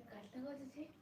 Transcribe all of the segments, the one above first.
काढलं का तुझे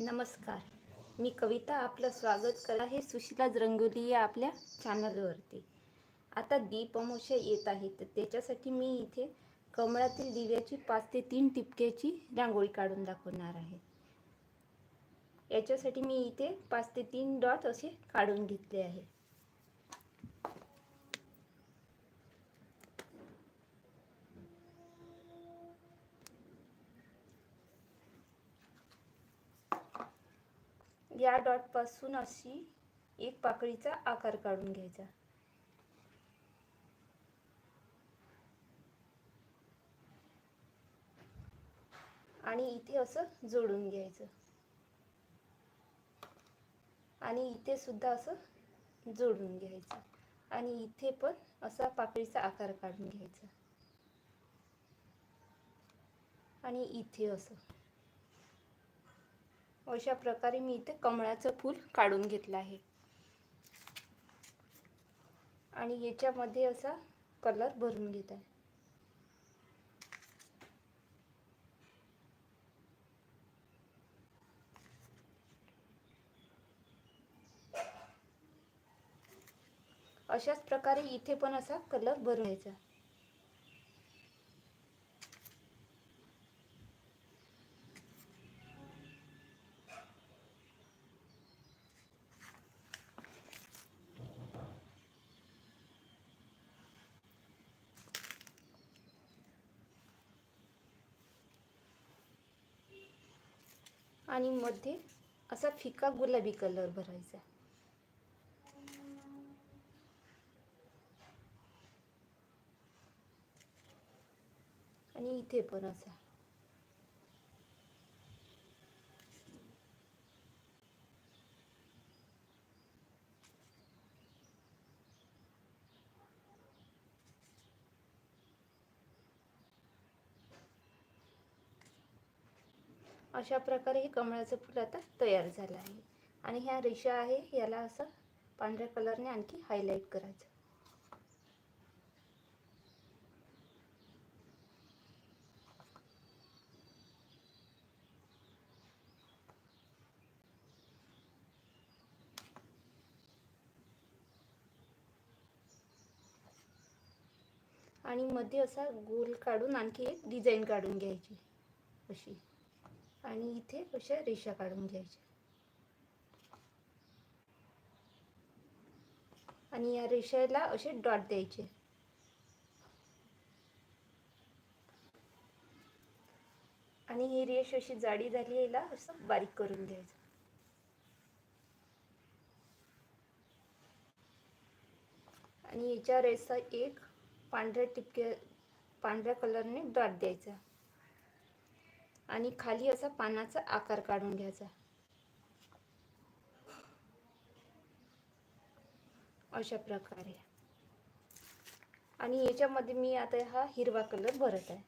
नमस्कार. मी कविता आपलं स्वागत करत आहे सुशिलाज रंगोली या आपल्या चॅनलवरती. आता दीप येत आहे तर त्याच्यासाठी मी इथे कमळातील दिव्याची पाच ते तीन टिपक्याची रांगोळी काढून दाखवणार आहे. याच्यासाठी मी इथे पाच ते तीन डॉट असे काढून घेतले आहे. या डॉटपासून अशी एक पाकळीचा आकार काढून घ्यायचा. आणि इथे असं जोडून घ्यायचं. आणि इथे सुद्धा असं जोडून घ्यायचं. आणि इथे पण असा पाकळीचा आकार काढून घ्यायचा. आणि इथे असं. अशा प्रकारे मी इथे कमळाचं फूल काढून घेतलं आहे. आणि याच्यामध्ये असा कलर भरून घेत आहे. अशाच प्रकारे इथे पण असा कलर भरून घ्यायचा. आणि मध्ये असा फिका गुलाबी कलर भरायचा. आणि इथे पण असा. अशा प्रकारे हे कमळाचं फूल आता तयार झालं आहे. आणि ह्या रेषा आहे याला असं पांढऱ्या कलरने आणखी हायलाईट करायचं. आणि मध्ये असा गोल काढून आणखी एक डिझाईन काढून घ्यायची अशी. आणि इथे अशा रेषा काढून घ्यायच्या? आणि या रेषेला असे डॉट द्यायचे. आणि ही रेष अशी जाडी झाली याला असं बारीक करून द्यायचं आणि याच्या रेसा एक पांढऱ्या टिपक्या पांढऱ्या कलरने डॉट द्यायचा. आणि खाली असा पानाचा आकार काढून घ्यायचा. अशा प्रकारे. आणि याच्यामध्ये मी आता हा हिरवा कलर भरत आहे.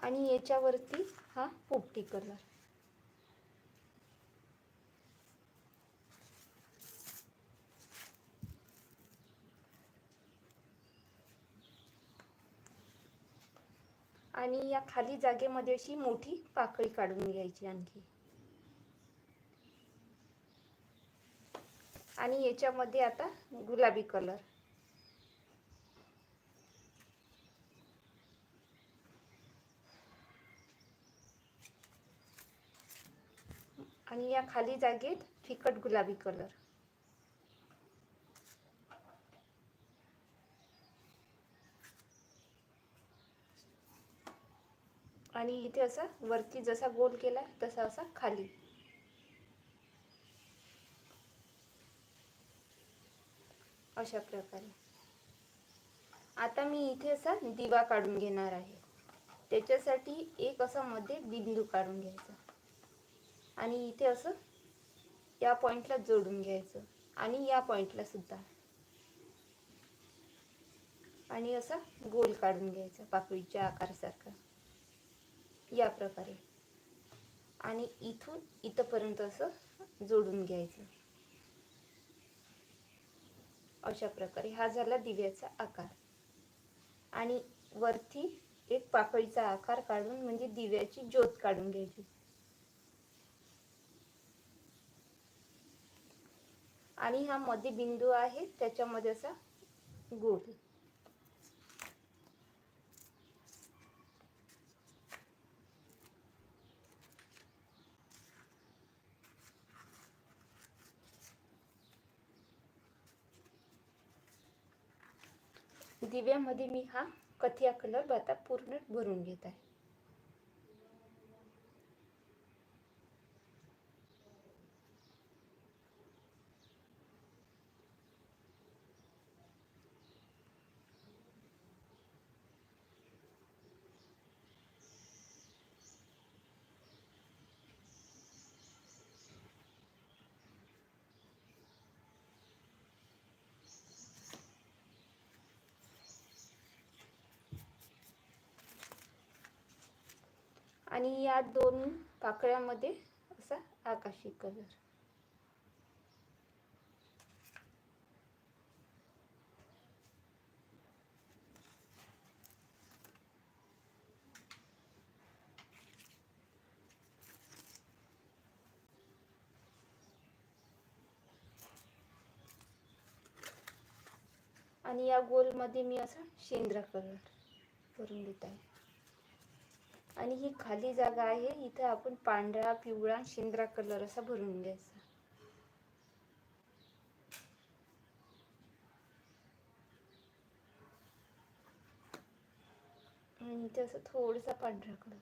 आणि याच्यावरती हा पोपटी कलर आणि या खाली जागेमध्ये अशी मोठी पाकळी काढून घ्यायची आणखी. आणि याच्यामध्ये आता गुलाबी कलर आणि या खाली जागेत फिकट गुलाबी कलर. आणि इथे असा वरती जसा गोल केला तसा असा खाली. अशा प्रकारे. आता मी इथे असा दिवा काढून घेणार आहे. त्याच्यासाठी एक असा मध्ये बिंदू काढून घ्यायचा. आणि इथे असं या पॉइंटला जोडून घ्यायचं. आणि या पॉइंटला सुद्धा. आणि असा गोल काढून घ्यायचा पाकळीच्या आकारासारखा. या प्रकारे. आणि इथून इथपर्यंत असं जोडून घ्यायचं. अशा प्रकारे हा झाला दिव्याचा आकार. आणि वरती एक पाकळीचा आकार काढून म्हणजे दिव्याची ज्योत काढून घ्यायची. आणि हा मध्ये बिंदू आहे त्याच्यामध्ये असा गोल दिव्यामध्ये मी हा कथिया कलर आता पूर्ण भरून घेत आहे. आणि या दोन पाकळ्यामध्ये असा आकाशी कलर आणि या गोलमध्ये मी असा शेंद्रा कलर करून देत आहे. आणि ही खाली जागा आहे इथं आपण पांढरा पिवळा शेंद्रा कलर असा भरून घ्यायचा. आणि इथे असं थोडासा पांढरा कलर.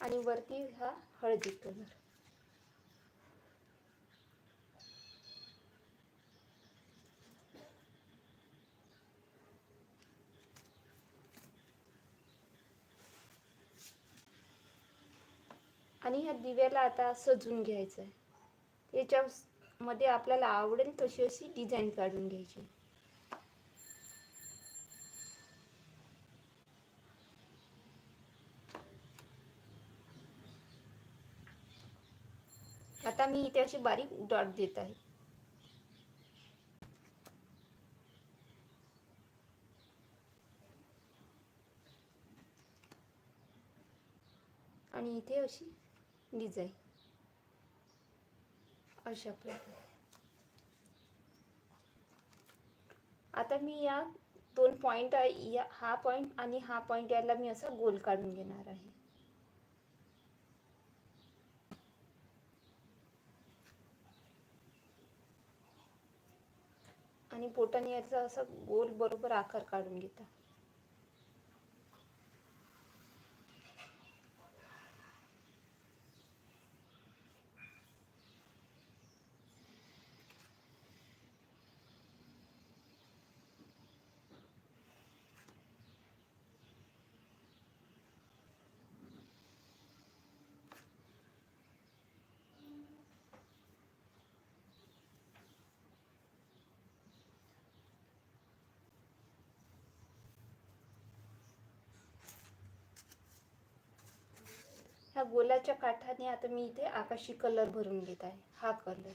आणि वरती हा हळदी कलर. ह्या दिव्याला आता सजून घ्यायचं आहे याच्यामध्ये आपल्याला आवडेल तशी अशी डिझाईन काढून घ्यायची. आता मी इथे अशी बारीक डॉट देत आहे. आणि इथे अशी डिझाईन अशा प्रकारे. आता मी या दोन पॉइंट या हा पॉइंट आणि हा पॉइंट याला मी असं गोल काढून घेणार आहे. आणि बोटाने याचा असा गोल बरोबर आकार काढून घेता. ह्या गोलाच्या काठाने आता मी इथे आकाशी कलर भरून घेत आहे. हा कलर.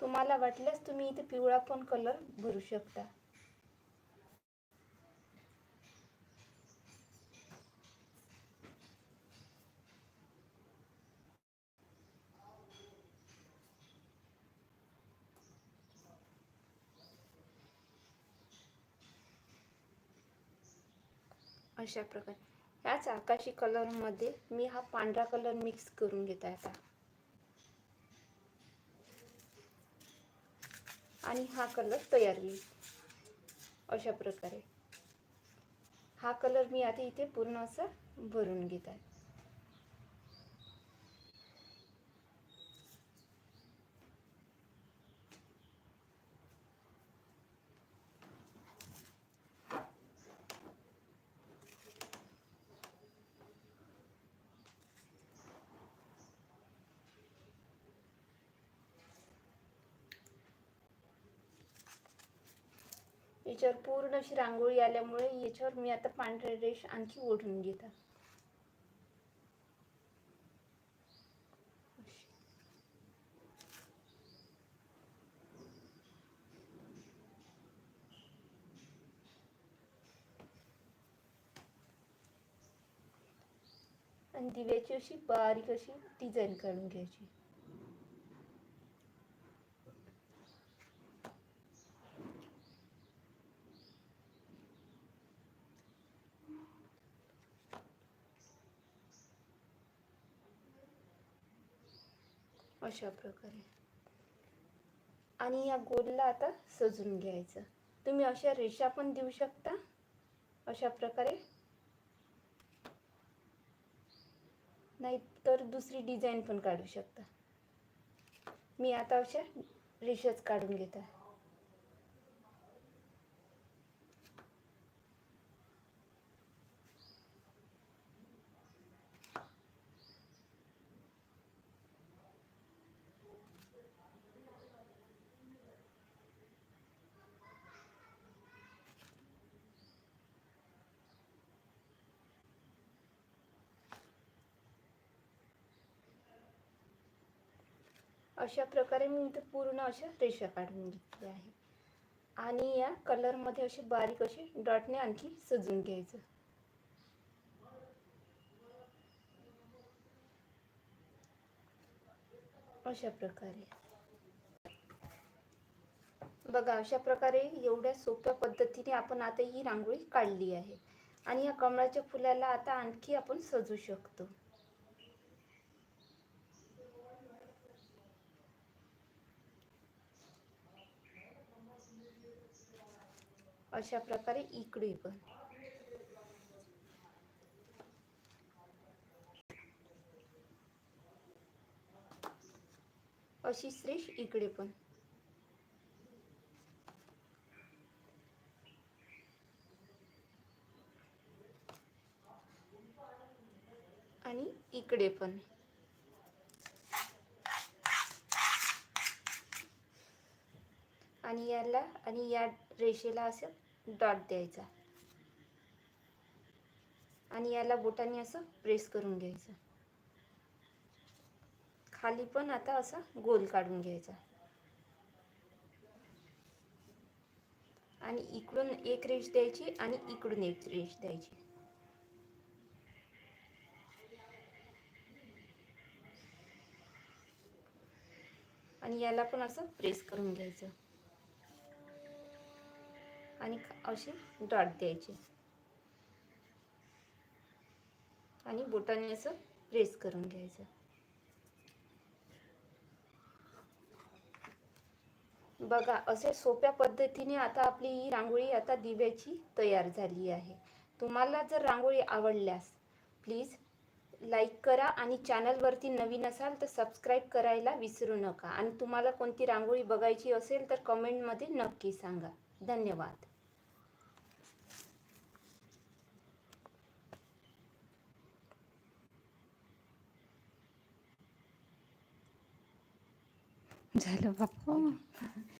तुम्हाला वाटल्यास तुम्ही इथे पिवळा पण कलर भरू शकता. अशा प्रकारे. ह्याच आकाशी कलरमध्ये मी हा पांढरा कलर मिक्स करून घेत आहे आता. आणि हा कलर तयार होईल. अशा प्रकारे. हा कलर मी आता इथे पूर्ण असं भरून घेत आहे. याच्यावर पूर्ण अशी रांगोळी आल्यामुळे याच्यावर मी आता पांढरे रेश आणखी ओढून घेता. आणि दिव्याची अशी बारीक अशी डिझाईन काढून घ्यायची. अशा प्रकारे. आणि या गोलला आता सजून घ्यायचं. तुम्ही अशा रेषा पण देऊ शकता. अशा प्रकारे. नाही तर दुसरी डिझाईन पण काढू शकता. मी आता अशा रेषाच काढून घेत. आहे अशा प्रकारे मी इथं पूर्ण अशा रेषा काढून घेतल्या आहे. आणि या कलरमध्ये असे बारीक असे डॉटने आणखी सजून घ्यायचं. अशा प्रकारे. बघा अशा प्रकारे एवढ्या सोप्या पद्धतीने आपण आता ही रांगोळी काढली आहे. आणि या कमळाच्या फुलाला आता आणखी आपण सजू शकतो. अशा प्रकारे इकडे पण. अशी श्रेष इकडे पण. आणि इकडे पण. आणि याला आणि या रेषेला असं डॉट द्यायचा. आणि याला बोटाने असं प्रेस करून घ्यायचं. खाली पण आता असा गोल काढून घ्यायचा. आणि इकडून एक रेष द्यायची आणि इकडून एक रेष द्यायची. आणि याला पण असं प्रेस करून घ्यायचं. आणि असे डॉट द्यायचे. आणि बोटाने असं प्रेस करून घ्यायचं. बघा असे सोप्या पद्धतीने आता आपली ही रांगोळी आता दिव्याची तयार झाली आहे. तुम्हाला जर रांगोळी आवडल्यास प्लीज लाईक करा आणि चॅनलवरती नवीन असाल तर सबस्क्राईब करायला विसरू नका. आणि तुम्हाला कोणती रांगोळी बघायची असेल तर कमेंटमध्ये नक्की सांगा. धन्यवाद. झालं बाप्पा